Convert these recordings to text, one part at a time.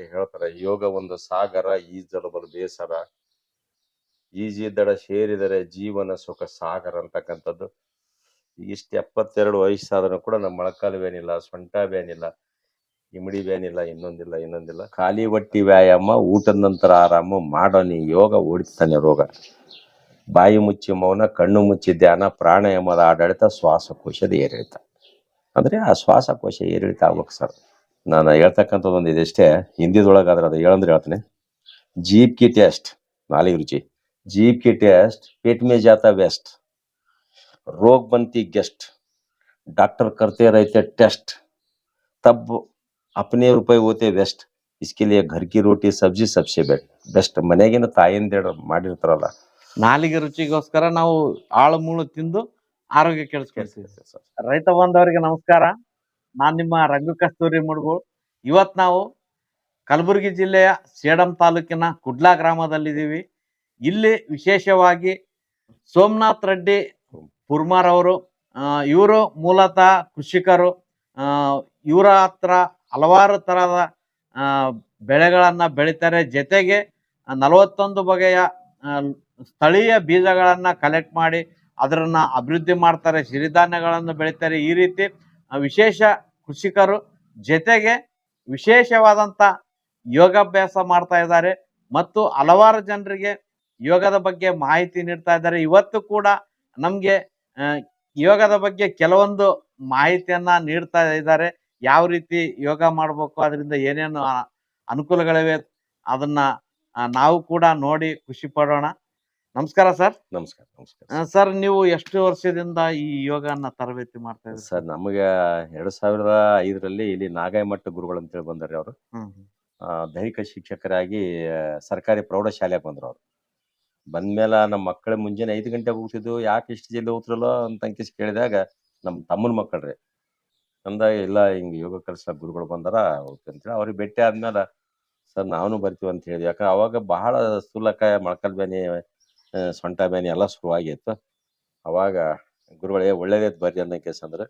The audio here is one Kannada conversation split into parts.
ಅದಕ್ಕೆ ಹೇಳ್ತಾರೆ, ಯೋಗ ಒಂದು ಸಾಗರ ಈಜಲು ಬಲು ಬೇಸರ. ಈಜಿದಡ ಸೇರಿದರೆ ಜೀವನ ಸುಖ ಸಾಗರ ಅಂತಕ್ಕಂಥದ್ದು. ಇಷ್ಟು ಎಪ್ಪತ್ತೆರಡು ವಯಸ್ಸಾದ್ರೂ ಕೂಡ ನಮ್ಮ ಮೊಳಕಾಲು ಬೇನಿಲ್ಲ ಸೊಂಟ ಬೇನಿಲ್ಲ ಇಮಿಡಿ ಬೇನಿಲ್ಲ ಇನ್ನೊಂದಿಲ್ಲ ಇನ್ನೊಂದಿಲ್ಲ. ಖಾಲಿ ಹೊಟ್ಟಿ ವ್ಯಾಯಾಮ, ಊಟದ ನಂತರ ಆರಾಮ ಮಾಡೋ ನೀ ಯೋಗ ಓಡಿಸ್ತಾನೆ ರೋಗ. ಬಾಯಿ ಮುಚ್ಚಿ ಮೌನ, ಕಣ್ಣು ಮುಚ್ಚಿ ಧ್ಯಾನ, ಪ್ರಾಣಾಯಾಮದ ಆಡಳಿತ, ಶ್ವಾಸಕೋಶದ ಏರಿಳಿತ. ಅಂದ್ರೆ ಆ ಶ್ವಾಸಕೋಶ ಏರಿಳಿತ ಆಗ್ಬೇಕು ಸರ್ ನಾನು ಹೇಳ್ತಕ್ಕಂಥದ್ದೊಂದು ಒಂದು ಇದೆಷ್ಟೇ. ಹಿಂದಿದೊಳಗಾದ್ರೆ ಅದು ಹೇಳಂದ್ರೆ ಹೇಳ್ತೀನಿ. ಜೀಪ್ ಕಿ ಟೆಸ್ಟ್ ನಾಲಿಗೆ ರುಚಿ. ಜೀಪ್ ಕಿ ಟೆಸ್ಟ್ ಪೇಟ್ ಮೇ ಜಾತ ವೇಸ್ಟ್ ರೋಗ ಬಂತಿ ಗೆಸ್ಟ್ ಡಾಕ್ಟರ್ ಕರ್ತೆ ರೈತೆ ಟೆಸ್ಟ್ ತಬ್ ಅಪ್ನೆ ರೂಪಾಯಿ ಓತೆ ವೆಸ್ಟ್ ಇಸ್ಕೆ ಲಿಯೇ ಘರ್ ಕಿ ರೋಟಿ ಸಬ್ಜಿ ಸಬ್ಸೆ ಬೆಟ್ ಬೆಸ್ಟ್ ಮನೆಗಿನ ತಾಯಿಂದ ಮಾಡಿರ್ತಾರಲ್ಲ. ನಾಲಿಗೆ ರುಚಿಗೋಸ್ಕರ ನಾವು ಆಳು ಮೂಳು ತಿಂದು ಆರೋಗ್ಯ ಕೆಲಸ ಕೆಲಸ ರೈತ ಬಂದವರಿಗೆ ನಮಸ್ಕಾರ. ನಾನ್ ನಿಮ್ಮ ರಂಗು ಕಸ್ತೂರಿ ಮುಡುಗಳು ಇವತ್ತು ನಾವು ಕಲಬುರಗಿ ಜಿಲ್ಲೆಯ ಸೇಡಂ ತಾಲೂಕಿನ ಕುಡ್ಲಾ ಗ್ರಾಮದಲ್ಲಿದ್ದೀವಿ. ಇಲ್ಲಿ ವಿಶೇಷವಾಗಿ ಸೋಮನಾಥ್ ರೆಡ್ಡಿ ಪುರ್ಮಾರ್ ಅವರು ಇವರು ಮೂಲತಃ ಕೃಷಿಕರು ಇವರ ಹತ್ರ ಹಲವಾರು ಥರದ ಬೆಳೆಗಳನ್ನು ಬೆಳಿತಾರೆ. ಜೊತೆಗೆ ನಲವತ್ತೊಂದು ಬಗೆಯ ಸ್ಥಳೀಯ ಬೀಜಗಳನ್ನು ಕಲೆಕ್ಟ್ ಮಾಡಿ ಅದರನ್ನ ಅಭಿವೃದ್ಧಿ ಮಾಡ್ತಾರೆ. ಸಿರಿಧಾನ್ಯಗಳನ್ನು ಬೆಳಿತಾರೆ. ಈ ರೀತಿ ವಿಶೇಷ ಕೃಷಿಕರು ಜೊತೆಗೆ ವಿಶೇಷವಾದಂತ ಯೋಗಾಭ್ಯಾಸ ಮಾಡ್ತಾ ಇದ್ದಾರೆ ಮತ್ತು ಹಲವಾರು ಜನರಿಗೆ ಯೋಗದ ಬಗ್ಗೆ ಮಾಹಿತಿ ನೀಡ್ತಾ ಇದ್ದಾರೆ. ಇವತ್ತು ಕೂಡ ನಮಗೆ ಯೋಗದ ಬಗ್ಗೆ ಕೆಲವೊಂದು ಮಾಹಿತಿಯನ್ನ ನೀಡ್ತಾ ಇದ್ದಾರೆ. ಯಾವ ರೀತಿ ಯೋಗ ಮಾಡಬೇಕು, ಅದರಿಂದ ಏನೇನು ಅನುಕೂಲಗಳಿವೆ, ಅದನ್ನ ನಾವು ಕೂಡ ನೋಡಿ ಖುಷಿ ಪಡೋಣ. ನಮಸ್ಕಾರ ಸರ್. ನಮಸ್ಕಾರ ನಮಸ್ಕಾರ ಸರ್. ನೀವು ಎಷ್ಟು ವರ್ಷದಿಂದ ಈ ಯೋಗನ ತರಬೇತಿ ಮಾಡ್ತಾ ಇದ್ದೀರಿ? ಸರ್ ನಮಗೆ ಎರಡ್ ಸಾವಿರದ ಐದರಲ್ಲಿ ಇಲ್ಲಿ ನಾಗಾಯಮಠ ಗುರುಗಳು ಅಂತೇಳಿ ಬಂದ್ರಿ ಅವರು. ದೈಹಿಕ ಶಿಕ್ಷಕರಾಗಿ ಸರ್ಕಾರಿ ಪ್ರೌಢಶಾಲೆಗೆ ಬಂದ್ರು ಅವರು. ಬಂದ್ಮೇಲೆ ನಮ್ಮ ಮಕ್ಕಳು ಮುಂಜಾನೆ ಐದು ಗಂಟೆಗೆ ಹೋಗ್ತಿದ್ವು ಯಾಕೆ ಇಷ್ಟು ಜಿಲ್ಲೆ ಹೋಗ್ತಿರಲ್ಲ ಅಂತ ಅಂಕಿಸಿ ಕೇಳಿದಾಗ ನಮ್ಮ ತಮ್ಮನ ಮಕ್ಕಳ್ರಿ. ಅಂದ ಇಲ್ಲ ಹಿಂಗ್ ಯೋಗ ಕಲಿಸ ಗುರುಗಳು ಬಂದಾರ ಅಂತೇಳಿ ಅವ್ರಿಗೆ ಭೇಟಿ ಆದ್ಮೇಲೆ ಸರ್ ನಾನು ಬರ್ತೀವಿ ಅಂತ ಹೇಳಿದ್ವಿ. ಯಾಕಂದ್ರೆ ಅವಾಗ ಬಹಳ ಸ್ಥೂಲಕಾಯ ಮೊಳಕಾಲ್ ಬೇನೆ ಸೊಂಟ ಬೇನೆ ಎಲ್ಲ ಶುರುವಾಗಿತ್ತು. ಅವಾಗ ಗುರುಗಳೇ ಒಳ್ಳೇದೇ ಬರ್ರಿ ಅನ್ನೋ ಕೇಸ್ ಅಂದ್ರೆ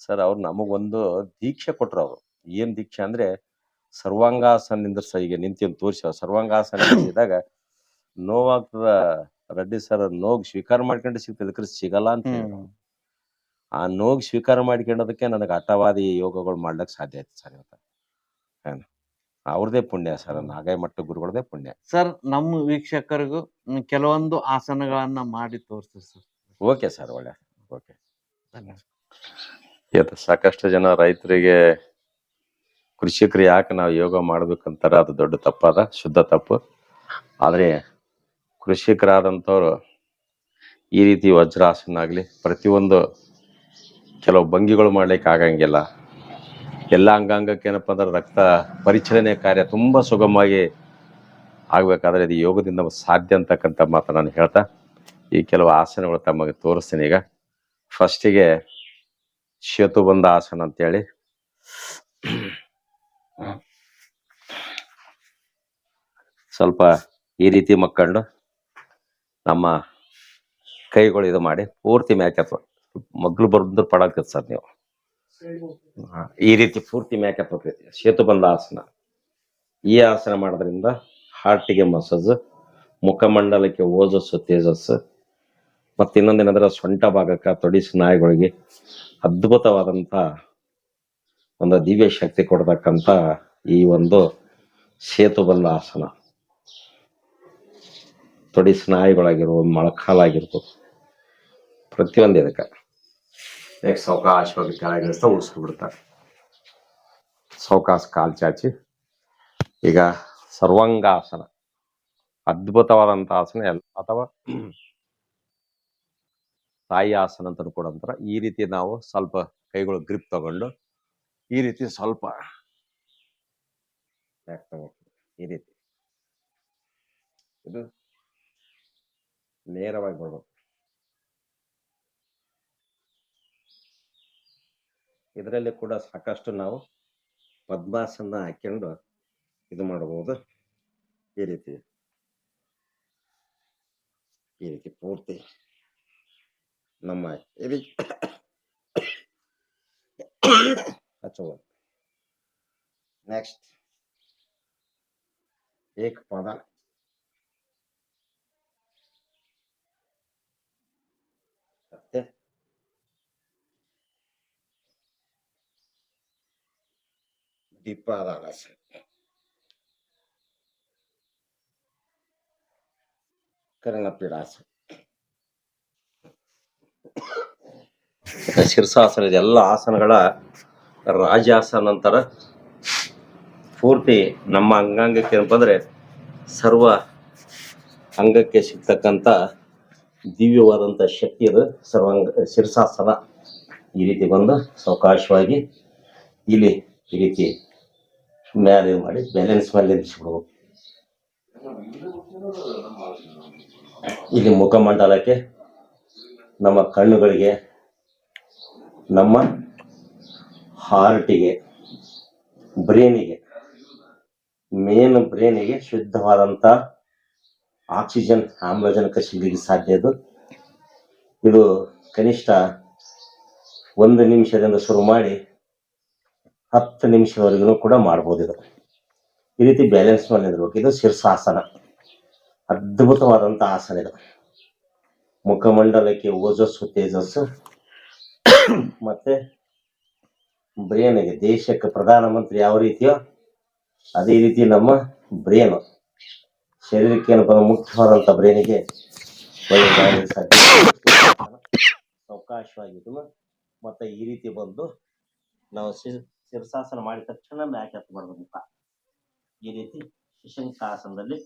ಸರ್ ಅವ್ರು ನಮಗೊಂದು ದೀಕ್ಷೆ ಕೊಟ್ರು ಅವರು. ಏನ್ ದೀಕ್ಷೆ ಅಂದ್ರೆ ಸರ್ವಾಂಗಾಸನ ನಿಂದ್ರಸ ಈಗ ನಿಂತಿ ತೋರಿಸಿ ಸರ್ವಾಂಗಾಸನ ನಿಂತಿದಾಗ ನೋವಾಗ್ತದ ರೆಡ್ಡಿ ಸರ್ ನೋಗ್ ಸ್ವೀಕಾರ ಮಾಡ್ಕೊಂಡು ಸಿಗ್ತದೆ ಅದಕ್ಕೆ ಸಿಗಲ್ಲ ಅಂತ ಆ ನೋಗ್ ಸ್ವೀಕಾರ ಮಾಡ್ಕೊಂಡೋದಕ್ಕೆ ನನಗೆ ಹಠವಾದಿ ಯೋಗಗಳು ಮಾಡ್ಲಿಕ್ಕೆ ಸಾಧ್ಯ ಆಯ್ತು ಸರ್ ಇವತ್ತು. ಅವ್ರದೇ ಪುಣ್ಯ ಸರ್ ನಾಗಾಯ ಮಟ್ಟ ಗುರುಗಳದೇ ಪುಣ್ಯ. ಸರ್ ನಮ್ಮ ವೀಕ್ಷಕರಿಗೂ ಕೆಲವೊಂದು ಆಸನಗಳನ್ನ ಮಾಡಿ ತೋರಿಸ್ತೀವಿ ಸರ್. ಓಕೆ ಸರ್ ಒಳ್ಳೆ. ಓಕೆ. ಇವತ್ತು ಸಾಕಷ್ಟು ಜನ ರೈತರಿಗೆ ಕೃಷಿಕರು ಯಾಕೆ ನಾವು ಯೋಗ ಮಾಡ್ಬೇಕಂತಾರ ಅದು ದೊಡ್ಡ ತಪ್ಪದ ಶುದ್ಧ ತಪ್ಪು. ಆದ್ರೆ ಕೃಷಿಕರಾದಂಥವ್ರು ಈ ರೀತಿ ವಜ್ರಾಸನ ಆಗಲಿ ಪ್ರತಿಯೊಂದು ಕೆಲವು ಭಂಗಿಗಳು ಮಾಡ್ಲಿಕ್ಕೆ ಆಗಂಗಿಲ್ಲ. ಎಲ್ಲ ಅಂಗಾಂಗಕ್ಕೆ ಏನಪ್ಪಾ ಅಂದ್ರೆ ರಕ್ತ ಪರಿಚಲನೆ ಕಾರ್ಯ ತುಂಬಾ ಸುಗಮವಾಗಿ ಆಗ್ಬೇಕಾದ್ರೆ ಇದು ಯೋಗದಿಂದ ಸಾಧ್ಯ ಅಂತಕ್ಕಂಥ ಮಾತು ನಾನು ಹೇಳ್ತಾ ಈ ಕೆಲವು ಆಸನಗಳು ತಮಗೆ ತೋರಿಸ್ತೀನಿ ಈಗ. ಫಸ್ಟಿಗೆ ಶೇತುಬಂಧ ಆಸನ ಅಂತೇಳಿ. ಸ್ವಲ್ಪ ಈ ರೀತಿ ಮಕ್ಕಂಡು ನಮ್ಮ ಕೈಗಳು ಇದು ಮಾಡಿ ಪೂರ್ತಿ ಮ್ಯಾಕೆ ಮಗ್ಳು ಬರ್ದು ಪಡಾಕತ್ ಸರ್ ನೀವು. ಈ ರೀತಿ ಪೂರ್ತಿ ಮೇಕಪ್ ಸೇತುಬಂಧ ಆಸನ. ಈ ಆಸನ ಮಾಡೋದ್ರಿಂದ ಹಾರ್ಟಿಗೆ ಮಸಾಜ್ ಮುಖಮಂಡಲಕ್ಕೆ ಓಜಸ್ಸು, ತೇಜಸ್ಸು, ಮತ್ತೆ ಇನ್ನೊಂದೇನಂದ್ರೆ ಸೊಂಟ ಭಾಗಕ್ಕೆ ತೊಡಿ ಸ್ನಾಯುಗಳಿಗೆ ಅದ್ಭುತವಾದಂತ ಒಂದು ದಿವ್ಯ ಶಕ್ತಿ ಕೊಡ್ತಕ್ಕಂಥ ಈ ಒಂದು ಸೇತುಬಂಧ ಆಸನ. ತೊಡಿ ಸ್ನಾಯುಗಳಾಗಿರ್ಬೋದು ಮೊಳಕಾಲಾಗಿರ್ಬೋದು ಪ್ರತಿಯೊಂದು ಇದಕ್ಕೆ. ನೆಕ್ಸ್ಟ್ ಸಾವಕಾಶವಾಗಿ ಕೆಳಗಿಳಿಸ್ತಾ ಉಳಿಸ್ಬಿಡ್ತಾರೆ ಸಾವಕಾಶ ಕಾಲ್ ಚಾಚಿ ಈಗ ಸರ್ವಾಂಗಾಸನ ಅದ್ಭುತವಾದಂಥ ಆಸನ ಎಲ್ಲ ಅಥವಾ ತಾಯಿ ಆಸನ ಅಂತ ಕೂಡ ಅಂತಾರ ಈ ರೀತಿ ನಾವು ಸ್ವಲ್ಪ ಕೈಗಳು ಗ್ರಿಪ್ ತಗೊಂಡು ಈ ರೀತಿ ಸ್ವಲ್ಪ ಈ ರೀತಿ ಇದು ನೇರವಾಗಿ ಬರ್ಬೇಕು ಇದರಲ್ಲಿ ಕೂಡ ಸಾಕಷ್ಟು ನಾವು ಪದ್ಮಾಸನ ಹಾಕೊಂಡು ಇದು ಮಾಡಬಹುದು ಈ ರೀತಿ. ಈ ರೀತಿ ಪೂರ್ತಿ ನಮ್ಮ ಇದು ನೆಕ್ಸ್ಟ್ ಏಕಪಾದ ಮತ್ತೆ ದ್ವಿಪಾದಾಲಾಸನ ಕರ್ಣಪೀಡಾಸನ ಶಿರ್ಷಾಸನ ಎಲ್ಲ ಆಸನಗಳ ರಾಜಾಸನ ಅಂತಾರ ಪೂರ್ತಿ ನಮ್ಮ ಅಂಗಾಂಗಕ್ಕೆ ಏನಪ್ಪ ಅಂದ್ರೆ ಸರ್ವ ಅಂಗಕ್ಕೆ ಸಿಗ್ತಕ್ಕಂಥ ದಿವ್ಯವಾದಂಥ ಶಕ್ತಿ ಅದು. ಸರ್ವಾಂಗ ಶಿರ್ಸಾಸನ ಈ ರೀತಿ ಬಂದು ಸಾವಕಾಶವಾಗಿ ಇಲ್ಲಿ ಈ ರೀತಿ ಮ್ಯಾಲೆ ಮಾಡಿ ಬ್ಯಾಲೆನ್ಸ್ ಮೇಲೆ ನಿಲ್ಲಿಸ್ಬಿಡ್ಬೇಕು ಇಲ್ಲಿ ಮುಖಮಂಡಲಕ್ಕೆ ನಮ್ಮ ಕಣ್ಣುಗಳಿಗೆ, ನಮ್ಮ ಹಾರ್ಟಿಗೆ ಬ್ರೇನಿಗೆ ಮೇನ್ ಬ್ರೇನಿಗೆ ಶುದ್ಧವಾದಂಥ ಆಕ್ಸಿಜನ್ ಆಮ್ಲಜನಕ ಸಿಗಲಿಕ್ಕೆ ಸಾಧ್ಯ ಇದು. ಇದು ಕನಿಷ್ಠ ಒಂದು ನಿಮಿಷದಿಂದ ಶುರು ಮಾಡಿ ಹತ್ತು ನಿಮಿಷದವರೆಗೂ ಕೂಡ ಮಾಡ್ಬೋದು ಇದು. ಈ ರೀತಿ ಬ್ಯಾಲೆನ್ಸ್ ಮೇಲೆ ಇರಬೇಕು ಇದು ಶೀರ್ಷಾಸನ. ಅದ್ಭುತವಾದಂಥ ಆಸನ ಇದು. ಮುಖಮಂಡಲಕ್ಕೆ ಓಜಸ್ಸು, ತೇಜಸ್ಸು. ಮತ್ತು ಬ್ರೇನಿಗೆ ದೇಶಕ್ಕೆ ಪ್ರಧಾನಮಂತ್ರಿ ಯಾವ ರೀತಿಯೋ ಅದೇ ರೀತಿ ನಮ್ಮ ಬ್ರೇನು. ಶರೀರಕ್ಕೆ ಏನಪ್ಪ ಮುಖ್ಯವಾದಂಥ ಬ್ರೇನಿಗೆ ಅವಕಾಶವಾಗಿದ್ದು ಮತ್ತೆ ಈ ರೀತಿ ಬಂದು ನಾವು ಶಿರ್ ಶಿರ್ಸಾಸನ ಮಾಡಿದ ತಕ್ಷಣ ಮ್ಯಾಕ್ ಎತ್ತಬಾರ್ದು ಈ ರೀತಿ ಶಿಶಂಕಾಸನದಲ್ಲಿ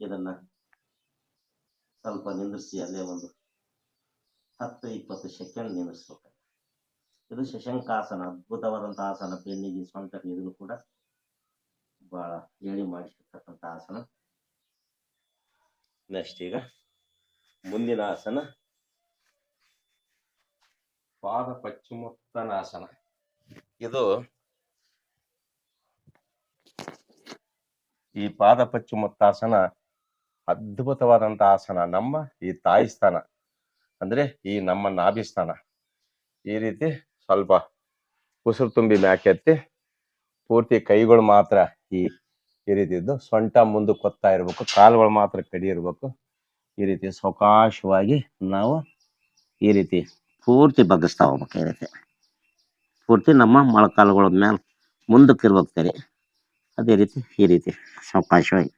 ಇದನ್ನ ಸ್ವಲ್ಪ ನಿಂದಿರಿಸಿ ಅಲ್ಲೇ ಒಂದು ಹತ್ತು ಇಪ್ಪತ್ತು ಸೆಕೆಂಡ್ ನಿಂದಿರಿಸ್ಬೇಕು. ಇದು ಶಶಂಕಾಸನ ಅದ್ಭುತವಾದಂಥ ಆಸನ ಬೆನ್ನಿಗೆ ಸೊಂಟಕ್ಕೆ ಇದನ್ನು ಕೂಡ ಬಹಳ ಹೇಳಿ ಮಾಡಿಸಿರ್ತಕ್ಕಂಥ ಆಸನ. ನೆಕ್ಸ್ಟ್ ಈಗ ಮುಂದಿನ ಆಸನ. ಪಾದ ಪಶ್ಚಿಮೋತ್ತನಾಸನ ಇದು ಈ ಪಾದ ಪಶ್ಚಿಮೋತ್ತಾಸನ ಅದ್ಭುತವಾದಂತ ಆಸನ, ನಮ್ಮ ಈ ತಾಯಿ ಸ್ಥಾನ. ಅಂದ್ರೆ ಈ ನಮ್ಮ ನಾಭಿ ಸ್ಥಾನ. ಈ ರೀತಿ ಸ್ವಲ್ಪ ಉಸಿರು ತುಂಬಿ ಮ್ಯಾಕೆತ್ತಿ ಪೂರ್ತಿ ಕೈಗಳು ಮಾತ್ರ ಈ ಈ ರೀತಿ ಇದ್ದು ಸೊಂಟ ಮುಂದೆ ಕೊತ್ತಾ ಇರ್ಬೇಕು, ಕಾಲುಗಳು ಮಾತ್ರ ಕಡಿ ಇರ್ಬೇಕು. ಈ ರೀತಿ ಸಾವಕಾಶವಾಗಿ ನಾವು ಈ ರೀತಿ ಪೂರ್ತಿ ಬಗ್ಗಿಸ್ತಾ ಹೋಗ್ಬೇಕು ಈ ರೀತಿ. ಪೂರ್ತಿ ನಮ್ಮ ಮೊಳಕಾಲುಗಳ ಮೇಲೆ ಮುಂದಕ್ಕೆ ಇರ್ಬೇಕು ಸರಿ ಅದೇ ರೀತಿ ಈ ರೀತಿ. ಸಾವಕಾಶವಾಗಿ.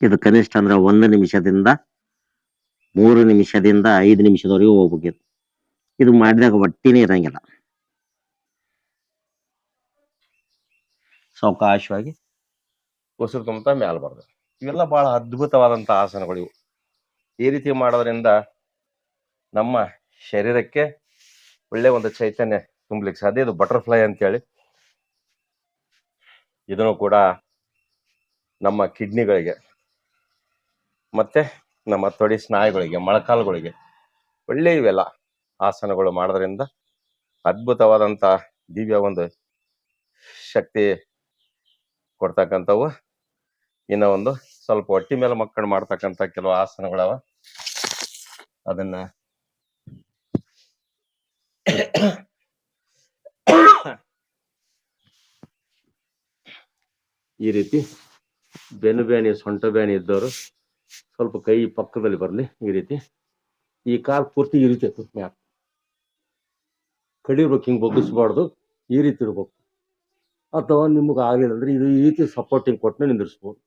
ಇದು ಕನಿಷ್ಠ ಅಂದ್ರೆ ಒಂದು ನಿಮಿಷದಿಂದ ಮೂರು ನಿಮಿಷದಿಂದ ಐದು ನಿಮಿಷದವರೆಗೂ ಹೋಗ್ಬೇಕಿತ್ತು. ಇದು. ಮಾಡಿದಾಗ ಒಟ್ಟಿನೇ ಇರಂಗಿಲ್ಲ. ಸಾವಕಾಶವಾಗಿ ಉಸಿರು ತುಂಬುತ್ತಾ ಮ್ಯಾಲ ಬರ್ದು ಇವೆಲ್ಲ ಬಹಳ ಅದ್ಭುತವಾದಂತ ಆಸನಗಳು ಇವು. ಈ ರೀತಿ ಮಾಡೋದ್ರಿಂದ ನಮ್ಮ ಶರೀರಕ್ಕೆ ಒಳ್ಳೆ ಒಂದು ಚೈತನ್ಯ ತುಂಬಲಿಕ್ಕೆ ಸಾಧ್ಯ. ಇದು ಬಟರ್ಫ್ಲೈ ಅಂತೇಳಿ. ಇದನ್ನು ಕೂಡ ನಮ್ಮ ಕಿಡ್ನಿಗಳಿಗೆ ಮತ್ತೆ ನಮ್ಮ ತೊಡಿ ಸ್ನಾಯುಗಳಿಗೆ, ಮೊಳಕಾಲುಗಳಿಗೆ ಒಳ್ಳೆ ಇವೆಲ್ಲ ಆಸನಗಳು ಮಾಡೋದ್ರಿಂದ ಅದ್ಭುತವಾದಂಥ ದಿವ್ಯ ಒಂದು ಶಕ್ತಿ ಕೊಡ್ತಕ್ಕಂಥವು. ಇನ್ನ ಒಂದು ಸ್ವಲ್ಪ ಹೊಟ್ಟಿ ಮೇಲೆ ಮಕ್ಕಳು ಮಾಡ್ತಕ್ಕಂಥ ಕೆಲವು ಆಸನಗಳವ. ಅದನ್ನ ಈ ರೀತಿ ಬೆನ್ನು ಬ್ಯಾನಿ ಸೊಂಟ ಬ್ಯಾನಿ ಇದ್ದವರು ಸ್ವಲ್ಪ ಕೈ ಪಕ್ಕದಲ್ಲಿ ಬರಲಿ ಈ ರೀತಿ. ಈ ಕಾಲು ಪೂರ್ತಿ ಈ ರೀತಿ ಮ್ಯಾಪ್. ಕಡಿಬೇಕು ಹಿಂಗೆ ಬಗ್ಗಿಸ್ಬಾರ್ದು ಈ ರೀತಿ ಇರ್ಬೇಕು. ಅಥವಾ ನಿಮಗೆ ಆಗಲಿಲ್ಲ ಅಂದ್ರೆ ಇದು ಈ ರೀತಿ ಸಪೋರ್ಟಿಂಗ್ ಕೊಟ್ಟು ನಿಂದಿರಿಸ್ಬೋದು.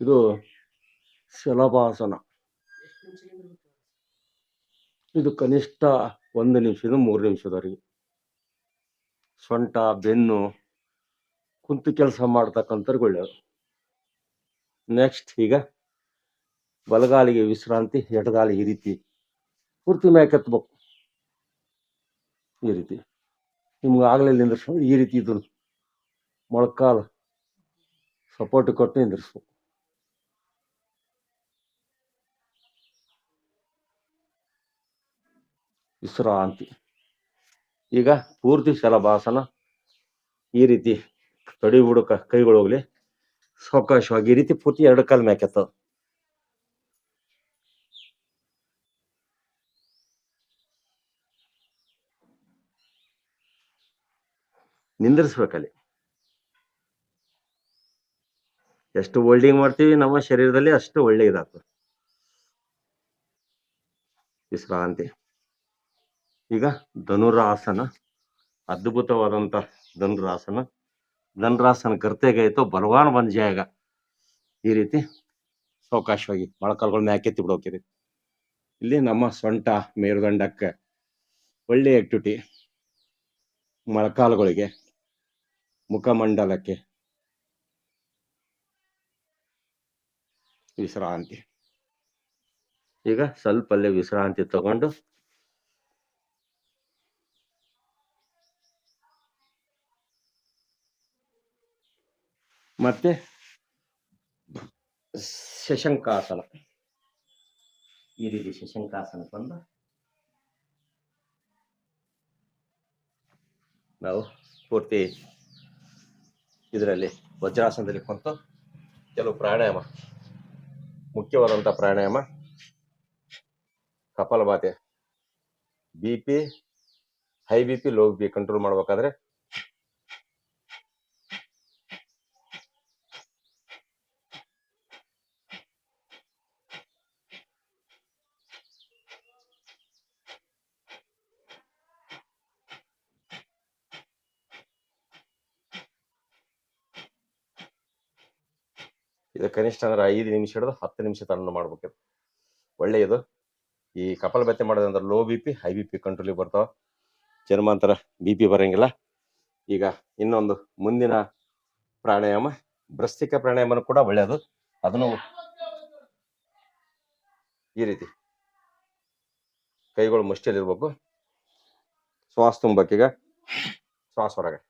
ಇದು ಶಲಭಾಸನ. ಇದು ಕನಿಷ್ಠ ಒಂದು ನಿಮಿಷದ ಮೂರು ನಿಮಿಷದವರೆಗೆ ಸೊಂಟ, ಬೆನ್ನು, ಕುಂತು ಕೆಲಸ ಮಾಡ್ತಕ್ಕಂಥವ್ರಿಗೆ ಒಳ್ಳೆಯದು ನೆಕ್ಸ್ಟ್ ಈಗ ಬಲಗಾಲಿಗೆ ವಿಶ್ರಾಂತಿ, ಎಡಗಾಲಿ ಈ ರೀತಿ ಪೂರ್ತಿ ಮ್ಯಾಕೆತ್ಬೇಕು ಈ ರೀತಿ. ನಿಮ್ಗೆ ಆಗಲೇ ನಿಂದಿರ್ಸ್ಬೇಕು. ಈ ರೀತಿ ಇದು ಮೊಳಕಾಲು ಸಪೋರ್ಟ್ ಕೊಟ್ಟು ನಿಂದಿರ್ಸ್ಬೇಕು. ವಿಶ್ರಾಂತಿ. ಈಗ ಪೂರ್ತಿ ಶಲಭಾಸನ ಈ ರೀತಿ ತಡಿ ಹುಡುಕ ಕೈಗಳು ಹೋಗ್ಲಿ. ಸಾವಕಾಶವಾಗಿ ಈ ರೀತಿ ಪೂರ್ತಿ ಎರಡು ಕಾಲು ಮ್ಯಾಕೆತ್ತದ ನಿಂದ್ರಿಸ್ಬೇಕಲ್ಲಿ. ಎಷ್ಟು ಹೋಲ್ಡಿಂಗ್ ಮಾಡ್ತೀವಿ ನಮ್ಮ ಶರೀರದಲ್ಲಿ ಅಷ್ಟು ಒಳ್ಳೆಯದಾಗ್ತದೆ. ವಿಶ್ರಾಂತಿ. ಈಗ ಧನುರಾಸನ, ಅದ್ಭುತವಾದಂತ ಧನುರಾಸನ. ಧನುರಾಸನ ಕರ್ತೇಗಾಯ್ತು ಬಲವಾನ್ ಬಂದ ಜಾಗ. ಈ ರೀತಿ ಸಾವಕಾಶವಾಗಿ ಮೊಳಕಾಲ್ಗಳ ಮ್ಯಾಕೆತ್ತಿ ಬಿಡೋಕಿರಿ ಇಲ್ಲಿ ನಮ್ಮ ಸೊಂಟ ಮೇರುದಂಡಕ್ಕೆ ಒಳ್ಳೆ ಆಕ್ಟಿವಿಟಿ ಮೊಳಕಾಲುಗಳಿಗೆ ಮುಖಮಂಡಲಕ್ಕೆ ವಿಶ್ರಾಂತಿ. ಈಗ ಸ್ವಲ್ಪ ಅಲ್ಲೇ ವಿಶ್ರಾಂತಿ ತಗೊಂಡು ಮತ್ತೆ ಶಶಂಕಾಸನ. ಈ ರೀತಿ ಶಶಂಕಾಸನ ಬಂದು ನಾವು ಪೂರ್ತಿ ಇದರಲ್ಲಿ ವಜ್ರಾಸನದಲ್ಲಿ ಕುಂತು ಕೆಲವು ಪ್ರಾಣಾಯಾಮ, ಮುಖ್ಯವಾದಂಥ pranayama kapalbhati B P, high B P, low B P control ಮಾಡ್ಬೇಕಾದ್ರೆ ಕನಿಷ್ಠ ಅಂದ್ರೆ ಐದು ನಿಮಿಷ ಹಿಡಿದು ಹತ್ತು ನಿಮಿಷ ತನಕ ಮಾಡ್ಬೇಕು ಒಳ್ಳೆಯದು. ಈ ಕಪಾಲ ಬತ್ತೆ ಮಾಡೋದಂದ್ರೆ low B P high B P ಕಂಟ್ರೋಲಿಗೆ ಬರ್ತಾವ. ಜನ್ಮಾಂತರ ಬಿ ಪಿ ಬರಂಗಿಲ್ಲ. ಈಗ ಇನ್ನೊಂದು ಮುಂದಿನ ಪ್ರಾಣಾಯಾಮ ಭ್ರಸ್ತಿಕ ಪ್ರಾಣಾಯಾಮನು ಕೂಡ ಒಳ್ಳೆಯದು. ಅದನ್ನು ಈ ರೀತಿ ಕೈಗಳು ಮುಷ್ಟಿಯಲ್ಲಿರ್ಬೇಕು. ಶ್ವಾಸ ತುಂಬಕ್ಕೀಗ ಶ್ವಾಸ ಹೊರಗೆ.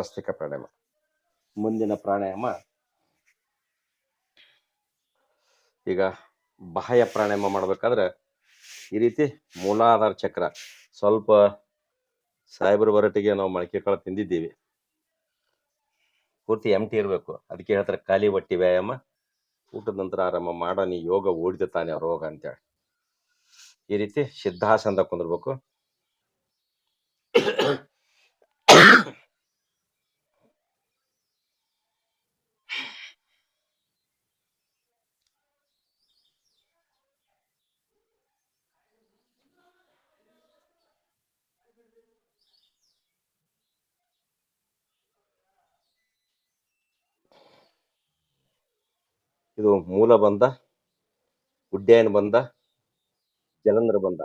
ಇದು ಪ್ರಾಣಾಯಾಮ. ಮುಂದಿನ ಪ್ರಾಣಾಯಾಮ. ಈಗ ಬಾಹ್ಯ ಪ್ರಾಣಾಯಾಮ ಮಾಡ್ಬೇಕಾದ್ರೆ ಈ ರೀತಿ ಮೂಲಾಧಾರ ಚಕ್ರ. ಸ್ವಲ್ಪ ಸಾಹೇಬ್ರ ಬರಟಿಗೆ ನಾವು ಮೊಳಕೆ ಕಾಳು ತಿಂದಿದ್ದೀವಿ. ಪೂರ್ತಿ ಎಂಟಿ ಇರಬೇಕು. ಅದಕ್ಕೆ ಹೇಳ್ತಾರೆ ಖಾಲಿ ಹೊಟ್ಟಿ ವ್ಯಾಯಾಮ. ಊಟದ ನಂತರ ಆರಾಮ ಮಾಡೋ ನೀ ಯೋಗ ಓಡಿದ ತಾನೆ ರೋಗ ಅಂತೇಳಿ. ಈ ರೀತಿ ಸಿದ್ಧಾಸನದ ಕುಂದಿರ್ಬೇಕು. ಇದು ಮೂಲ ಬಂಧ ಉಡ್ಡಯನ ಬಂಧ ಜಲಂಧರ ಬಂಧ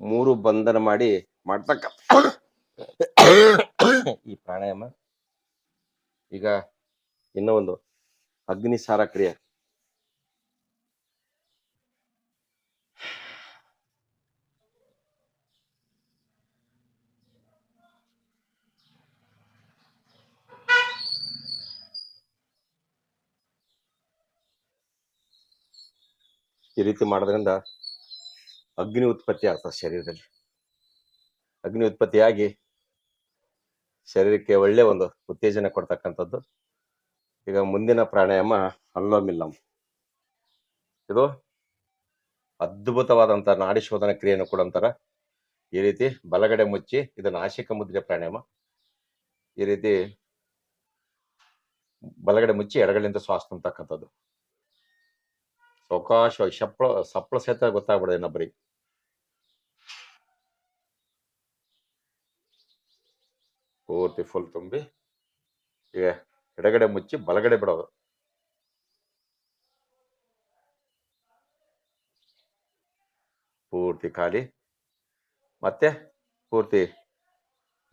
ಮೂರು ಬಂಧನ ಮಾಡಿ ಮಾಡ್ತಕ್ಕ. ಈ ಪ್ರಾಣಾಯಾಮ ಈಗ ಇನ್ನೂ ಒಂದು ಅಗ್ನಿಸಾರ ಕ್ರಿಯೆ. ಈ ರೀತಿ ಮಾಡೋದ್ರಿಂದ ಅಗ್ನಿ ಉತ್ಪತ್ತಿ ಆಗ್ತದೆ ಶರೀರದಲ್ಲಿ. ಅಗ್ನಿ ಉತ್ಪತ್ತಿಯಾಗಿ ಶರೀರಕ್ಕೆ ಒಳ್ಳೆ ಒಂದು ಉತ್ತೇಜನ ಕೊಡ್ತಕ್ಕಂಥದ್ದು. ಈಗ ಮುಂದಿನ ಪ್ರಾಣಾಯಾಮ ಅಲ್ಲೋಮಿಲ್ಲಂ ಇದು ಅದ್ಭುತವಾದಂಥ ನಾಡಿ ಶೋಧನ ಕ್ರಿಯೆಯನ್ನು ಕೂಡ ಅಂತಾರೆ ಈ ರೀತಿ ಬಲಗಡೆ ಮುಚ್ಚಿ ಇದು ನಾಶಿಕ ಮುದ್ರೆ ಪ್ರಾಣಾಯಾಮ. ಈ ರೀತಿ ಬಲಗಡೆ ಮುಚ್ಚಿ ಎಡಗಡೆಯಿಂದ ಶ್ವಾಸ ತುಂಬತಕ್ಕಂಥದ್ದು ಸಾವಕಾಶವಾಗಿ ಸಪ್ಳ ಸಪ್ಳ ಸಹಿತ ಗೊತ್ತಾಗ್ಬಿಡೋದು ಇನ್ನೊಬ್ಬರಿಗೆ. ಪೂರ್ತಿ ಫುಲ್ ತುಂಬಿ, ಈಗ ಎಡಗಡೆ ಮುಚ್ಚಿ ಬಲಗಡೆ ಬಿಡೋದು. ಪೂರ್ತಿ ಖಾಲಿ. ಮತ್ತೆ ಪೂರ್ತಿ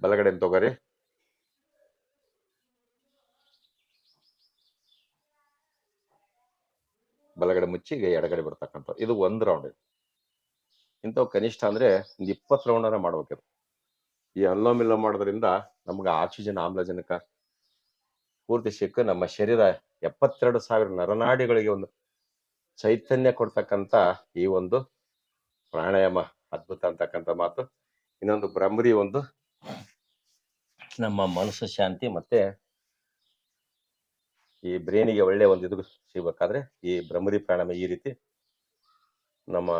ಬಲಗಡೆ ತಗೋರಿ. ಬಲಗಡೆ ಮುಚ್ಚಿ ಎಡಗಡೆ ಬಿಡ್ತಕ್ಕಂಥ ಇದು ಒಂದು ರೌಂಡ್ ಇಂಥವು ಕನಿಷ್ಠ ಅಂದ್ರೆ ಒಂದು ಇಪ್ಪತ್ತು ರೌಂಡನ ಮಾಡ್ಬೇಕಿದು ಈ ಅಲ್ಲೋಮಿಲ್ಲ ಮಾಡೋದ್ರಿಂದ ನಮ್ಗೆ ಆಕ್ಸಿಜನ್ ಆಮ್ಲಜನಕ, ಪೂರ್ತಿ ಸಿಕ್ಕ ನಮ್ಮ ಶರೀರ ಎಪ್ಪತ್ತೆರಡು ಸಾವಿರ ನರನಾಡಿಗಳಿಗೆ ಒಂದು ಚೈತನ್ಯ ಕೊಡ್ತಕ್ಕಂಥ ಈ ಒಂದು ಪ್ರಾಣಾಯಾಮ ಅದ್ಭುತ ಅಂತಕ್ಕಂಥ ಮಾತು. ಇನ್ನೊಂದು ಬ್ರಹ್ಮರಿ ಒಂದು ನಮ್ಮ ಮನಸ್ಸು ಶಾಂತಿ ಮತ್ತೆ ಈ ಬ್ರೈನಿಗೆ ಒಳ್ಳೆ ಒಂದು ಇದು ಸಿಗ್ಬೇಕಾದ್ರೆ ಈ ಭ್ರಮರಿ ಪ್ರಾಣಾಯಾಮ ಈ ರೀತಿ ನಮ್ಮ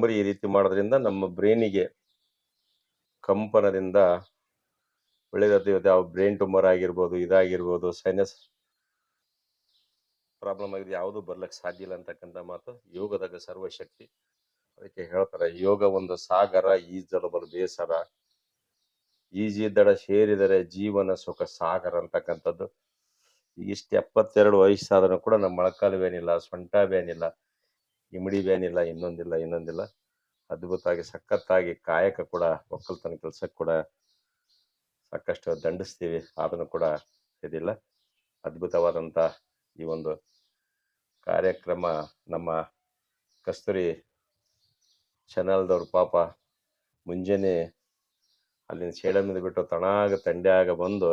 ಭ್ರಮರಿ ಈ ರೀತಿ ಮಾಡೋದ್ರಿಂದ ನಮ್ಮ ಬ್ರೈನಿಗೆ ಕಂಪನದಿಂದ ಒಳ್ಳೆಯದು ಯಾವ ಬ್ರೈನ್ ಟ್ಯೂಮರ್ ಆಗಿರ್ಬೋದು, ಇದಾಗಿರ್ಬೋದು ಸೈನಸ್ ಪ್ರಾಬ್ಲಮ್ ಆಗಿದೆ ಯಾವುದೂ ಬರ್ಲಿಕ್ಕೆ ಸಾಧ್ಯ ಇಲ್ಲ ಅಂತಕ್ಕಂಥ ಮಾತು ಯೋಗದಾಗ ಸರ್ವಶಕ್ತಿ. ಅದಕ್ಕೆ ಹೇಳ್ತಾರೆ, ಯೋಗ ಒಂದು ಸಾಗರ ಈಜಲು ಬೇಸರ. ಈಜಿದಡ ಸೇರಿದರೆ ಜೀವನ ಸುಖ ಸಾಗರ ಅಂತಕ್ಕಂಥದ್ದು. ಇಷ್ಟು ಎಪ್ಪತ್ತೆರಡು ವಯಸ್ಸಾದರೂ ಕೂಡ ನಮ್ಮ ಮೊಳಕಾಲು ಬೇನಿಲ್ಲ. ಇಮಿಡಿ ಬೇನಿಲ್ಲ, ಇನ್ನೊಂದಿಲ್ಲ ಇನ್ನೊಂದಿಲ್ಲ. ಅದ್ಭುತವಾಗಿ, ಸಖತ್ತಾಗಿ ಕಾಯಕ ಕೂಡ, ಒಕ್ಕಲ್ತನ ಕೆಲಸಕ್ಕೆ ಕೂಡ ಸಾಕಷ್ಟು ದಂಡಿಸ್ತೀವಿ. ಅದನ್ನು ಕೂಡ ಇದಿಲ್ಲ. ಅದ್ಭುತವಾದಂಥ ಈ ಒಂದು ಕಾರ್ಯಕ್ರಮ ನಮ್ಮ ಕಸ್ತೂರಿ ಚಾನಲ್ದವ್ರು ಪಾಪ ಮುಂಜಾನೆ ಅಲ್ಲಿನ ಸೇಡಮಿಂದ ಬಿಟ್ಟು ತಣಾಗ ತಂಡ್ಯಾಗ ಬಂದು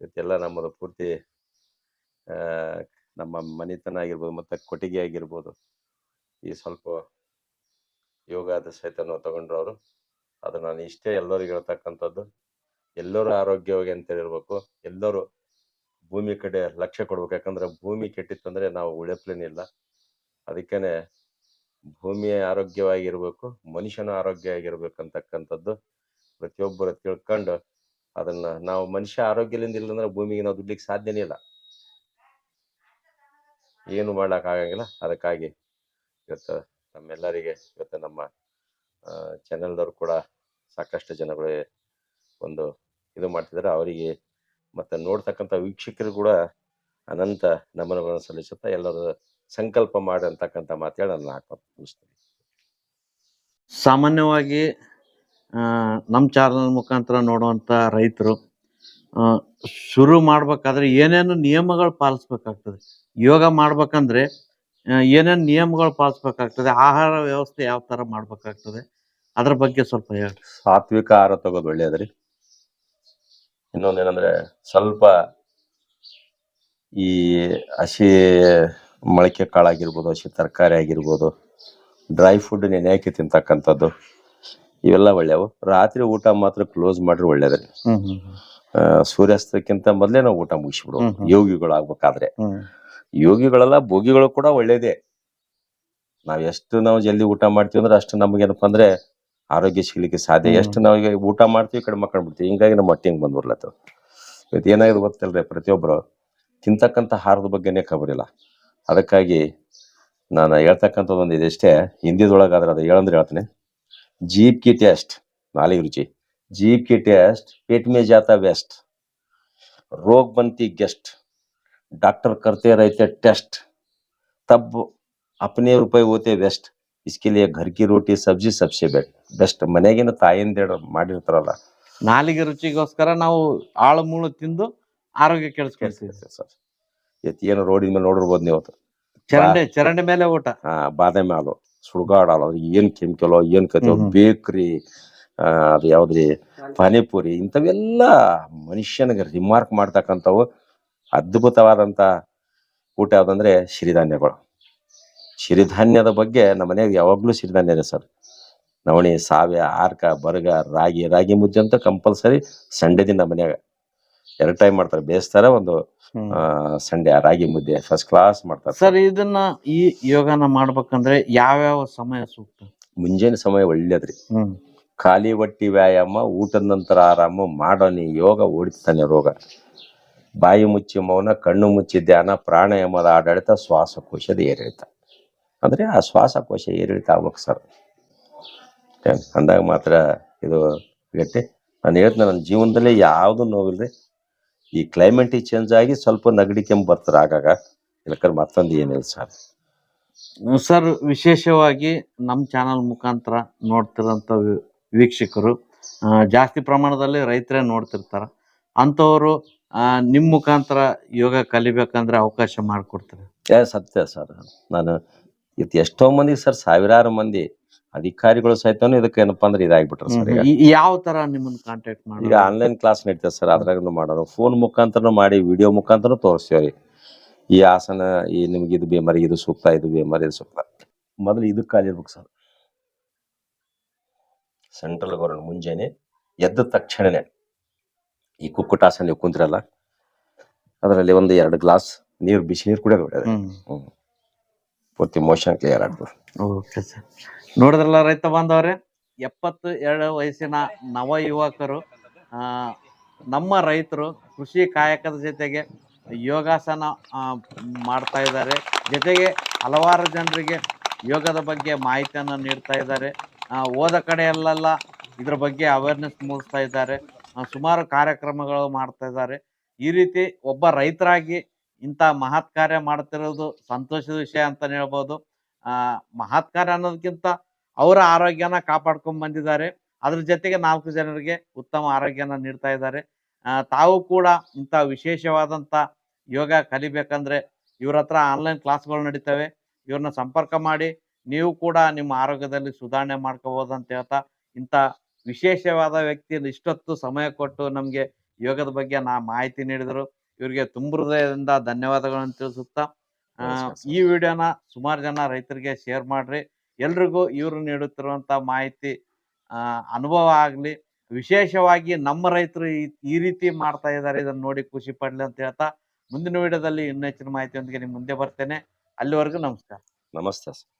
ಇವತ್ತೆಲ್ಲ ನಮ್ಮದು ಪೂರ್ತಿ ನಮ್ಮ ಮನೆತನ ಆಗಿರ್ಬೋದು, ಮತ್ತು ಕೊಟ್ಟಿಗೆ ಆಗಿರ್ಬೋದು ಈ ಸ್ವಲ್ಪ ಯೋಗದ ಸಹಿತನು ತಗೊಂಡ್ರು ಅವರು. ಅದು ನಾನು ಇಷ್ಟೇ ಎಲ್ಲರಿಗೂ ಹೇಳ್ತಕ್ಕಂಥದ್ದು. ಎಲ್ಲರೂ ಆರೋಗ್ಯವಾಗಿ ಅಂತ ಇರ್ಬೇಕು ಎಲ್ಲರೂ ಭೂಮಿ ಕಡೆ ಲಕ್ಷ್ಯ ಕೊಡ್ಬೇಕು. ಯಾಕಂದ್ರೆ ಭೂಮಿ ಕೆಟ್ಟಿತ್ತಂದ್ರೆ ನಾವು ಉಳಿಯಪ್ಲೇನಿಲ್ಲ ಅದಕ್ಕೇನೆ ಭೂಮಿಯ ಆರೋಗ್ಯವಾಗಿರ್ಬೇಕು, ಮನುಷ್ಯನ ಆರೋಗ್ಯ ಆಗಿರ್ಬೇಕು ಅಂತಕ್ಕಂಥದ್ದು ಪ್ರತಿಯೊಬ್ಬರು ತಿಳ್ಕೊಂಡು ಅದನ್ನ ನಾವು ಮನುಷ್ಯ ಆರೋಗ್ಯದಿಂದ ಇಲ್ಲ ಅಂದ್ರೆ ಭೂಮಿಗೆ ನಾವು ದುಡ್ಲಿಕ್ಕೆ ಸಾಧ್ಯನೇ ಇಲ್ಲ. ಏನು ಮಾಡಕ್ ಆಗಂಗಿಲ್ಲ ಅದಕ್ಕಾಗಿ ಇವತ್ತು ನಮ್ಮೆಲ್ಲರಿಗೆ, ಇವತ್ತು ನಮ್ಮ ಚಾನೆಲ್ದವ್ರು ಕೂಡ ಸಾಕಷ್ಟು ಜನಗಳು ಒಂದು ಇದು ಮಾಡ್ತಿದ್ದಾರೆ. ಅವರಿಗೆ ಮತ್ತೆ ನೋಡ್ತಕ್ಕಂಥ ವೀಕ್ಷಕರು ಕೂಡ ಅನಂತ ನಮನಗಳನ್ನು ಸಲ್ಲಿಸುತ್ತಾ ಎಲ್ಲರೂ ಸಂಕಲ್ಪ ಮಾಡಿ ಅಂತಕ್ಕಂಥ ಮಾತೇಳಿ ನಾನು ಸಾಮಾನ್ಯವಾಗಿ ನಮ್ಮ ಚಾನಲ್ ಮುಖಾಂತರ ನೋಡುವಂತ ರೈತರು ಶುರು ಮಾಡ್ಬೇಕಾದ್ರೆ ಏನೇನು ನಿಯಮಗಳು ಪಾಲಿಸ್ಬೇಕಾಗ್ತದೆ? ಯೋಗ ಮಾಡ್ಬೇಕಂದ್ರೆ ಏನೇನು ನಿಯಮಗಳು ಪಾಲಿಸ್ಬೇಕಾಗ್ತದೆ ಆಹಾರ ವ್ಯವಸ್ಥೆ ಯಾವ ತರ ಮಾಡ್ಬೇಕಾಗ್ತದೆ ಅದ್ರ ಬಗ್ಗೆ ಸ್ವಲ್ಪ ಹೇಳಿ. ಸಾತ್ವಿಕ ಆಹಾರ ತಗೋದು ಒಳ್ಳೇದ್ರಿ. ಇನ್ನೊಂದೇನಂದ್ರೆ ಸ್ವಲ್ಪ ಈ ಹಸಿ ಮೊಳಕೆ ಕಾಳಾಗಿರ್ಬೋದು ಹಸಿ ತರಕಾರಿ ಆಗಿರ್ಬೋದು ಡ್ರೈ ಫುಡ್ ನೆನೆ ಹಾಕಿ ತಿಂತಕ್ಕಂಥದ್ದು ಇವೆಲ್ಲ ಒಳ್ಳೆಯವು ರಾತ್ರಿ ಊಟ ಮಾತ್ರ ಕ್ಲೋಸ್ ಮಾಡ್ರೆ ಒಳ್ಳೇದ್ರಿ. ಆ, ಸೂರ್ಯಾಸ್ತಕ್ಕಿಂತ ಮೊದಲೇ ನಾವು ಊಟ ಹ್ಮ್. ಯೋಗಿಗಳು ಆಗ್ಬೇಕಾದ್ರೆ ಯೋಗಿಗಳೆಲ್ಲ ಭೋಗಿಗಳು ಕೂಡ ಒಳ್ಳೇದೇ. ನಾವು ಎಷ್ಟು ನಾವು ಜಲ್ದಿ ಊಟ ಮಾಡ್ತೀವಿ ಅಂದ್ರೆ ಅಷ್ಟು ನಮ್ಗೆ ಅಂದ್ರೆ ಆರೋಗ್ಯ ಸಿಗ್ಲಿಕ್ಕೆ ಸಾಧ್ಯ. ಎಷ್ಟು ನಾವು ಊಟ ಮಾಡ್ತೀವಿ ಕಡಿಮೆ ಕಂಡ್ಬಿಡ್ತೀವಿ ಹಿಂಗಾಗಿ ನಮ್ಮ ಹೊಟ್ಟೆ ಹಿಂಗೆ ಬಂದ್ಬಿಡ್ಲತ್ತವ ಇವತ್ತು ಏನಾಗಿದೆ ಗೊತ್ತಿಲ್ಲ ಪ್ರತಿಯೊಬ್ಬರು ತಿಂತಕ್ಕಂಥ ಆಹಾರದ ಬಗ್ಗೆನೇ ಖಬರಿಲ್ಲ. ಅದಕ್ಕಾಗಿ ನಾನು ಹೇಳ್ತಕ್ಕಂಥದ್ದೊಂದು ಒಂದು ಇದೆಷ್ಟೇ ಹಿಂದಿದೊಳಗಾದ್ರೆ ಅದು ಹೇಳಂದ್ರೆ ಹೇಳ್ತೀನಿ. ಜೀಪ್ ಕಿ ಟೆಸ್ಟ್ ನಾಲಿಗೆ ರುಚಿ ಜೀಪ್ ಕಿ ಟೆಸ್ಟ್ ಪೇಟ್ ಮೇ ಜಾತ ವೆಸ್ಟ್ ರೋಗ್ ಬಂತಿ ಗೆಸ್ಟ್ डॉक्टर करते रहते टेस्ट तब अपने रुपए होते वेस्ट इसके लिए घर की रोटी सब्जी सबसे बेस्ट ಬೆಸ್ಟ್ ಮನೆಗಿನ ತಾಯಿಂದೇಳು ಮಾಡಿರ್ತಾರಲ್ಲ ನಾಲಿಗೆ ರುಚಿಗೋಸ್ಕರ ನಾವು ಆಳು ಮೂಳು ತಿಂದು ಆರೋಗ್ಯ ಕೆಡಿಸ್ಕೊಳ್ತೀವಿ ಸರ್ ಇವತ್ತು ಏನು ರೋಡಿನ ಮೇಲೆ ನೋಡಿರ್ಬೋದು ನೀವು ಅವತ್ತು. ಚರಂಡಿ ಚರಂಡಿ ಮೇಲೆ ಊಟ ಆ ಬಾದಾಮಿ ಹಾಲು ಸುಡ್ಗಾಡ್ ಹಾಲು ಅದ್ರಿಗೆ ಏನ್ ಕೆಮಿಕಲ್ ಏನ್ ಕತೆ ಹ್ಮ್ ಹ್ಮ್. ಬೇಕ್ರಿ ಅದು ಯಾವ್ದ್ರಿ ಪಾನಿಪುರಿ ಇಂಥವೆಲ್ಲ ಮನುಷ್ಯನಿಗೆ ರಿಮಾರ್ಕ್ ಮಾಡ್ತಕ್ಕಂಥವು ಅದ್ಭುತವಾದಂತ ಊಟ ಯಾವುದಂದ್ರೆ ಸಿರಿಧಾನ್ಯಗಳು. ಸಿರಿಧಾನ್ಯದ ಬಗ್ಗೆ ನಮ್ಮ ಮನೆಯಾಗ ಯಾವಾಗ್ಲೂ ಸಿರಿಧಾನ್ಯ ಇದೆ ಸರ್. ನವಣಿ ಸಾವ್ಯ ಆರ್ಕ ಬರ್ಗ ರಾಗಿ ರಾಗಿ ಮುದ್ದೆ ಅಂತ ಕಂಪಲ್ಸರಿ ಸಂಡೆ ದಿನ ಮನ್ಯಾಗ ಎರಡು ಟೈಮ್ ಮಾಡ್ತಾರೆ. ಬೇಯಿಸ್ತಾರೆ ಒಂದು. ಸಂಡೆ ರಾಗಿ ಮುದ್ದೆ ಫಸ್ಟ್ ಕ್ಲಾಸ್ ಮಾಡ್ತಾರೆ. ಸರ್ ಇದನ್ನ ಈ ಯೋಗನ ಮಾಡ್ಬೇಕಂದ್ರೆ ಯಾವ್ಯಾವ ಸಮಯ ಸೂಕ್ತ? ಮುಂಜಾನೆ ಸಮಯ ಒಳ್ಳೇದ್ರಿ. ಖಾಲಿ ಹೊಟ್ಟಿ ವ್ಯಾಯಾಮ ಊಟದ ನಂತರ ಆರಾಮ ಮಾಡೋನಿ ಯೋಗ ಓಡಿಸ್ತಾನೆ ರೋಗ. ಬಾಯಿ ಮುಚ್ಚಿ ಮೌನ, ಕಣ್ಣು ಮುಚ್ಚಿ ಧ್ಯಾನ ಪ್ರಾಣಾಯಾಮದ ಆಡಳಿತ, ಶ್ವಾಸಕೋಶದ ಏರಿಳಿತ. ಅಂದ್ರೆ ಆ ಶ್ವಾಸಕೋಶ ಏರಿಳಿತ ಆಗ್ಬೇಕು ಸರ್. ಅಂದಾಗ ಮಾತ್ರ ಇದು ಗಟ್ಟಿ. ನಾನು ಹೇಳ್ತೀನಿ, ನನ್ನ ಜೀವನದಲ್ಲಿ ಯಾವುದು ನೋವಿಲ್ರಿ. ಈ ಕ್ಲೈಮೇಟಿಗೆ ಚೇಂಜ್ ಆಗಿ ಸ್ವಲ್ಪ ನಗಡಿ ಕೆಂಪು ಬರ್ತಾರೆ ಆಗಾಗ. ಇಲ್ಲಕರ್ ಮತ್ತೊಂದು ಏನಿಲ್ಲ ಸರ್. ಸರ್, ವಿಶೇಷವಾಗಿ ನಮ್ಮ ಚಾನಲ್ ಮುಖಾಂತರ ನೋಡ್ತಿರೋಂಥ ವೀಕ್ಷಕರು ಜಾಸ್ತಿ ಪ್ರಮಾಣದಲ್ಲಿ ರೈತರೇ ನೋಡ್ತಿರ್ತಾರೆ. ಅಂಥವ್ರು ಆ, ನಿಮ್ ಮುಖಾಂತರ ಯೋಗ ಕಲಿಬೇಕಂದ್ರೆ ಅವಕಾಶ ಮಾಡಿಕೊಡ್ತಾರೆ? ಏ ಸತ್ಯ ಸರ್. ನಾನು ಇದು ಎಷ್ಟೋ ಮಂದಿ ಸರ್ ಸಾವಿರಾರು ಮಂದಿ ಅಧಿಕಾರಿಗಳು ಸಹಿತ ಇದಕ್ಕೆ ಏನಪ್ಪಾ ಅಂದ್ರೆ ಇದಾಗ್ಬಿಟ್ರೆ ಸರ್ ಈಗ. ಯಾವ ತರ ನಿಮ್ಮನ್ನ ಕಾಂಟ್ಯಾಕ್ಟ್ ಈಗ ಮಾಡಿ ಆನ್ಲೈನ್ ಕ್ಲಾಸ್ ನಡೀತದೆ ಸರ್ ಅದ್ರಾಗ ಮಾಡೋದು. ಫೋನ್ ಮುಖಾಂತರ ಮಾಡಿ ವಿಡಿಯೋ ಮುಖಾಂತರ ತೋರಿಸ್ತೇವ್ರಿ ಈ ಆಸನ ಈ ನಿಮ್ಗೆ ಇದು ಬೇಮಾರಿ ಇದು ಸೂಕ್ತ ಇದು ಬೇಮಾರಿ ಇದು ಸೂಕ್ತ. ಮೊದಲು ಇದು ಕಾಲಿರ್ಬೇಕು ಸರ್. ಸೆಂಟ್ರಲ್ ಗೌರ್ಮೆಂಟ್ ಮುಂಜಾನೆ ಎದ್ದ ತಕ್ಷಣನೇ ಈ ಕುಕ್ಕುಟಾಸನ ನೀವು ಕುಂತಿರಲ್ಲ ಅದರಲ್ಲಿ ಒಂದು ಎರಡು ಗ್ಲಾಸ್ ನೀರು ಬಿಸಿ ನೀರು ಕುಡಿಯೋದು ಒಳ್ಳೆಯದು ಹ್ಮ್. ಪೂರ್ತಿ ಮೋಷನ್ ಕ್ಲಿಯರ್ ಆಗ್ತದೆ. ಓಕೆ ಸರ್ ನೋಡಿದ್ರಲ್ಲ ರೈತ ಬಾಂಧವ್ರೆ ಎಪ್ಪತ್ತು ಎರಡು ವಯಸ್ಸಿನ ನವ ಯುವಕರು ಆ, ನಮ್ಮ ರೈತರು ಕೃಷಿ ಕಾಯಕದ ಜೊತೆಗೆ ಯೋಗಾಸನ ಆ, ಮಾಡ್ತಾ ಇದ್ದಾರೆ. ಜೊತೆಗೆ ಹಲವಾರು ಜನರಿಗೆ ಯೋಗದ ಬಗ್ಗೆ ಮಾಹಿತಿಯನ್ನು ನೀಡ್ತಾ ಇದ್ದಾರೆ. ಆ, ಹೋದ ಕಡೆಯಲ್ಲೆಲ್ಲ ಇದ್ರ ಬಗ್ಗೆ ಅವೇರ್ನೆಸ್ ಮೂಡಿಸ್ತಾ ಇದ್ದಾರೆ. ಸುಮಾರು ಕಾರ್ಯಕ್ರಮಗಳು ಮಾಡ್ತಾ ಇದ್ದಾರೆ. ಈ ರೀತಿ ಒಬ್ಬ ರೈತರಾಗಿ ಇಂಥ ಮಹತ್ ಕಾರ್ಯ ಮಾಡ್ತಿರೋದು ಸಂತೋಷದ ವಿಷಯ ಅಂತ ಹೇಳ್ಬೋದು. ಮಹತ್ ಕಾರ್ಯ ಅನ್ನೋದಕ್ಕಿಂತ ಅವರ ಆರೋಗ್ಯನ ಕಾಪಾಡ್ಕೊಂಡ್ ಬಂದಿದ್ದಾರೆ. ಅದ್ರ ಜೊತೆಗೆ ನಾಲ್ಕು ಜನರಿಗೆ ಉತ್ತಮ ಆರೋಗ್ಯನ ನೀಡ್ತಾ ಇದ್ದಾರೆ. ತಾವು ಕೂಡ ಇಂಥ ವಿಶೇಷವಾದಂತ ಯೋಗ ಕಲಿಬೇಕಂದ್ರೆ ಇವ್ರ ಹತ್ರ ಆನ್ಲೈನ್ ಕ್ಲಾಸ್ಗಳು ನಡೀತವೆ. ಇವ್ರನ್ನ ಸಂಪರ್ಕ ಮಾಡಿ ನೀವು ಕೂಡ ನಿಮ್ಮ ಆರೋಗ್ಯದಲ್ಲಿ ಸುಧಾರಣೆ ಮಾಡ್ಕೋಬಹುದು ಅಂತ ಹೇಳ್ತಾ ಇಂಥ ವಿಶೇಷವಾದ ವ್ಯಕ್ತಿ ಇಷ್ಟೊತ್ತು ಸಮಯ ಕೊಟ್ಟು ನಮಗೆ ಯೋಗದ ಬಗ್ಗೆ ನಾ ಮಾಹಿತಿ ನೀಡಿದರು. ಇವರಿಗೆ ತುಂಬ ಹೃದಯದಿಂದ ಧನ್ಯವಾದಗಳನ್ನು ತಿಳಿಸುತ್ತಾ ಈ ವಿಡಿಯೋನ ಸುಮಾರು ಜನ ರೈತರಿಗೆ ಶೇರ್ ಮಾಡ್ರಿ. ಎಲ್ರಿಗೂ ಇವರು ನೀಡುತ್ತಿರುವಂತ ಮಾಹಿತಿ ಅನುಭವ ಆಗ್ಲಿ. ವಿಶೇಷವಾಗಿ ನಮ್ಮ ರೈತರು ಈ- ಈ ರೀತಿ ಮಾಡ್ತಾ ಇದ್ದಾರೆ. ಇದನ್ನ ನೋಡಿ ಖುಷಿ ಪಡ್ಲಿ ಅಂತ ಹೇಳ್ತಾ ಮುಂದಿನ ವಿಡಿಯೋದಲ್ಲಿ ಇನ್ನೂ ಹೆಚ್ಚಿನ ಮಾಹಿತಿಯೊಂದಿಗೆ ನಿಮ್ ಮುಂದೆ ಬರ್ತೇನೆ. ಅಲ್ಲಿವರೆಗೂ ನಮಸ್ಕಾರ. ನಮಸ್ತೆ